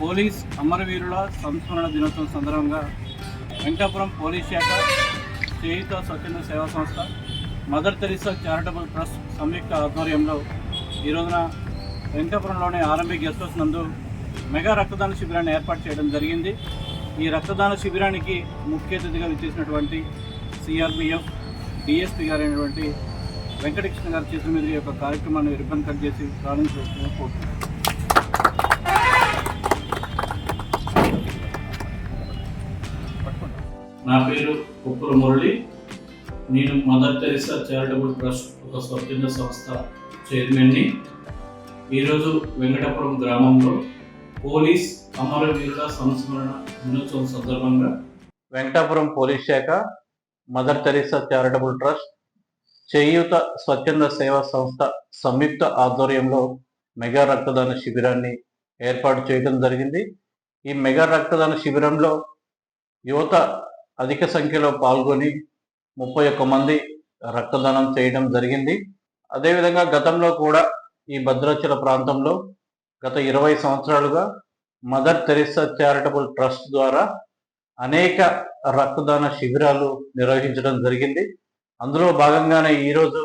Police అమరవీరుల సంస్మరణ దినోత్సవం సందర్భంగా వెంకటాపురం పోలీస్ శాఖ చేయుత స్వచ్ఛంద సేవా సంస్థ మదర్ తెరిసా చారిటబుల్ ట్రస్ట్ సంయుక్త ఆధ్వర్యంలో ఈ రోజున వెంకటపురంలోని ఆర్ఎంబీ గెస్ట్ హౌస్ నందు మెగా రక్తదాన శిబిరాన్ని ఏర్పాటు చేయడం జరిగింది. ఈ రక్తదాన శిబిరానికి ముఖ్య అతిథిగా విచ్చేసినటువంటి సిఆర్పిఎఫ్ డిఎస్పీ గారైనటువంటి వెంకటకృష్ణ గారి చేతుల మీద ఈ యొక్క కార్యక్రమాన్ని రిబ్బన్ కట్ చేసి ప్రారంభించవచ్చు నా పేరు కుప్పుల మురళి. నేను మదర్ టెరిసా చారిటబుల్ ట్రస్ట్ ఒక స్వచ్ఛంద సంస్థ చైర్మన్ని. ఈరోజు వెంకటపురం గ్రామంలో పోలీస్ అమరవీరుల సంస్మరణ దినోత్సవం సందర్భంగా వెంకటాపురం పోలీస్ శాఖ Mother Teresa charitable trust Cheyutha స్వచ్ఛంద సేవా సంస్థ సంయుక్త ఆధ్వర్యంలో మెగా రక్తదాన శిబిరాన్ని ఏర్పాటు చేయడం జరిగింది. ఈ మెగా రక్తదాన శిబిరంలో యువత అధిక సంఖ్యలో పాల్గొని ముప్పై ఒక్క మంది రక్తదానం చేయడం జరిగింది. అదేవిధంగా గతంలో కూడా ఈ భద్రాచల ప్రాంతంలో గత ఇరవై సంవత్సరాలుగా మదర్ తెరిసా చారిటబుల్ ట్రస్ట్ ద్వారా అనేక రక్తదాన శిబిరాలు నిర్వహించడం జరిగింది. అందులో భాగంగానే ఈరోజు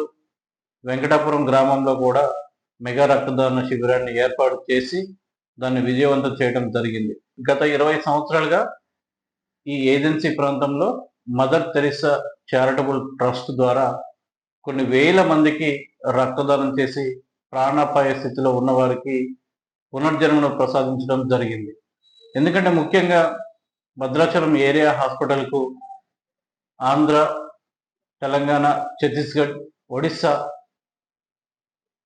వెంకటాపురం గ్రామంలో కూడా మెగా రక్తదాన శిబిరాన్ని ఏర్పాటు చేసి దాన్ని విజయవంతం చేయడం జరిగింది. గత ఇరవై సంవత్సరాలుగా ఈ ఏజెన్సీ ప్రాంతంలో మదర్ తెరిసా చారిటబుల్ ట్రస్ట్ ద్వారా కొన్ని వేల మందికి రక్తదానం చేసి ప్రాణాపాయ స్థితిలో ఉన్న వారికి పునర్జన్మను ప్రసాదించడం జరిగింది. ఎందుకంటే ముఖ్యంగా భద్రాచలం ఏరియా హాస్పిటల్కు ఆంధ్ర తెలంగాణ ఛత్తీస్గఢ్ ఒడిస్సా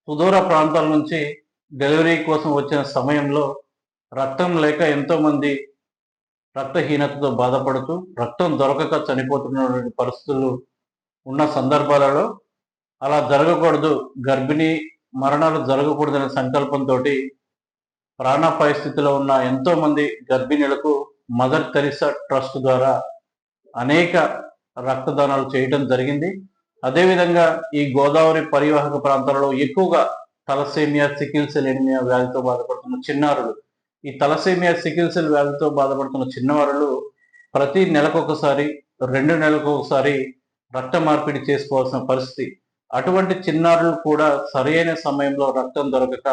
సుదూర ప్రాంతాల నుంచి డెలివరీ కోసం వచ్చిన సమయంలో రక్తం లేక ఎంతోమంది రక్తహీనతతో బాధపడుతూ రక్తం దొరకక చనిపోతున్నటువంటి పరిస్థితులు ఉన్న సందర్భాలలో అలా జరగకూడదు. గర్భిణీ మరణాలు జరగకూడదనే సంకల్పంతో ప్రాణాపాయ స్థితిలో ఉన్న ఎంతో మంది గర్భిణీలకు మదర్ తెరిసా ట్రస్ట్ ద్వారా అనేక రక్తదానాలు చేయటం జరిగింది. అదేవిధంగా ఈ గోదావరి పరివాహక ప్రాంతాలలో ఎక్కువగా తలసేమియా సికిల్ సెల్ ఎనిమియా వ్యాధితో బాధపడుతున్న చిన్నారులు ఈ తలసేమియా సికిల్ సెల్ వ్యాధితో బాధపడుతున్న చిన్నవారులు ప్రతి నెలకొకసారి రెండు నెలకొకసారి రక్త మార్పిడి చేసుకోవాల్సిన పరిస్థితి. అటువంటి చిన్నారులు కూడా సరైన సమయంలో రక్తం దొరకక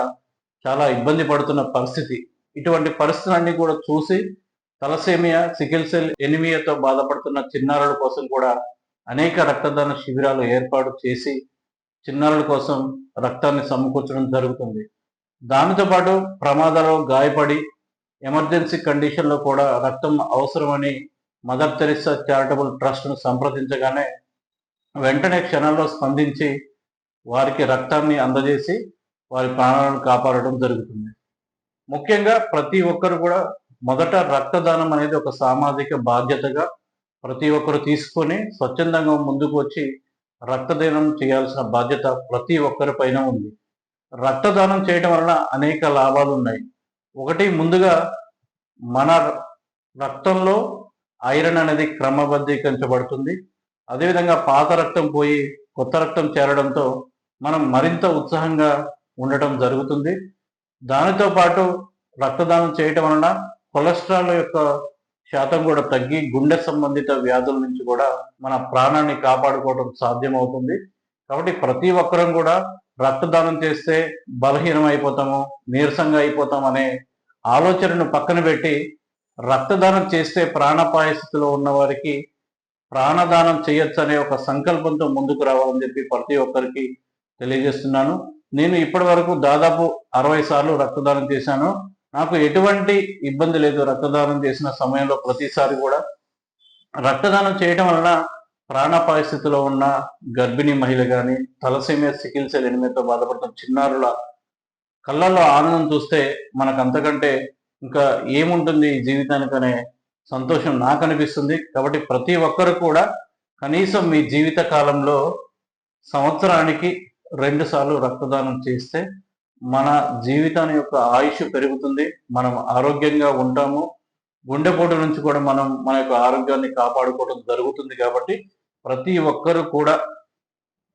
చాలా ఇబ్బంది పడుతున్న పరిస్థితి. ఇటువంటి పరిస్థితులన్నీ కూడా చూసి తలసేమియా సికిల్ సెల్ ఎనిమియాతో బాధపడుతున్న చిన్నారుల కోసం కూడా అనేక రక్తదాన శిబిరాలు ఏర్పాటు చేసి చిన్నారుల కోసం రక్తాన్ని సమకూర్చడం జరుగుతుంది. దానితో పాటు ప్రమాదాలు గాయపడి ఎమర్జెన్సీ కండిషన్లో కూడా రక్తం అవసరమని మదర్ తెరిసా చారిటబుల్ ట్రస్ట్ను సంప్రదించగానే వెంటనే క్షణాల్లో స్పందించి వారికి రక్తాన్ని అందజేసి వారి ప్రాణాలను కాపాడడం జరుగుతుంది. ముఖ్యంగా ప్రతి ఒక్కరు కూడా మొదట రక్తదానం అనేది ఒక సామాజిక బాధ్యతగా ప్రతి ఒక్కరు తీసుకొని స్వచ్ఛందంగా ముందుకు వచ్చి రక్తదానం చేయాల్సిన బాధ్యత ప్రతి ఒక్కరి పైన ఉంది. రక్తదానం చేయటం వలన అనేక లాభాలు ఉన్నాయి ఒకటి ముందుగా మన రక్తంలో ఐరన్ అనేది క్రమబద్ధీకరించబడుతుంది. అదేవిధంగా పాత రక్తం పోయి కొత్త రక్తం చేరడంతో మనం మరింత ఉత్సాహంగా ఉండటం జరుగుతుంది. దానితో పాటు రక్తదానం చేయటం వలన కొలెస్ట్రాల్ యొక్క శాతం కూడా తగ్గి గుండె సంబంధిత వ్యాధుల నుంచి కూడా మన ప్రాణాన్ని కాపాడుకోవడం సాధ్యమవుతుంది. కాబట్టి ప్రతి ఒక్కరం కూడా రక్తదానం చేస్తే బలహీనం అయిపోతాము నీరసంగా అయిపోతాం అనే ఆలోచనను పక్కన పెట్టి రక్తదానం చేస్తే ప్రాణాపాయ స్థితిలో ఉన్న వారికి ప్రాణదానం చేయొచ్చు అనే ఒక సంకల్పంతో ముందుకు రావాలని చెప్పి ప్రతి ఒక్కరికి తెలియజేస్తున్నాను. నేను ఇప్పటి వరకు దాదాపు అరవై సార్లు రక్తదానం చేశాను. నాకు ఎటువంటి ఇబ్బంది లేదు రక్తదానం చేసిన సమయంలో ప్రతిసారి కూడా. రక్తదానం చేయటం వలన ప్రాణాపాయ స్థితిలో ఉన్న గర్భిణీ మహిళ కానీ తలసేమియా సికిల్ సెల్ ఎనిమిదితో బాధపడుతున్న చిన్నారుల కళ్ళల్లో ఆనందం చూస్తే మనకు అంతకంటే ఇంకా ఏముంటుంది ఈ జీవితానికనే సంతోషం నాకు అనిపిస్తుంది కాబట్టి ప్రతి ఒక్కరు కూడా కనీసం మీ జీవిత కాలంలో సంవత్సరానికి రెండు సార్లు రక్తదానం చేస్తే మన జీవితాన్ని యొక్క ఆయుష్ పెరుగుతుంది. మనం ఆరోగ్యంగా ఉంటాము. గుండెపోటు నుంచి కూడా మనం మన యొక్క ఆరోగ్యాన్ని కాపాడుకోవడం జరుగుతుంది కాబట్టి ప్రతి ఒక్కరూ కూడా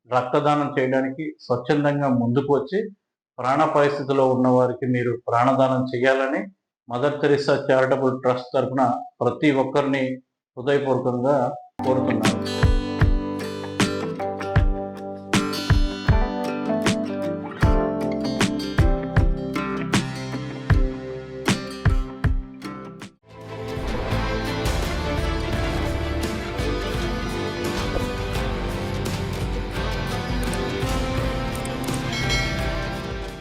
రక్తదానం చేయడానికి స్వచ్ఛందంగా ముందుకు వచ్చి ప్రాణ పరిస్థితిలో ఉన్న వారికి మీరు ప్రాణదానం చేయాలని మదర్ తెరిసా చారిటబుల్ ట్రస్ట్ తరఫున ప్రతి ఒక్కరిని హృదయపూర్వకంగా కోరుతున్నాను.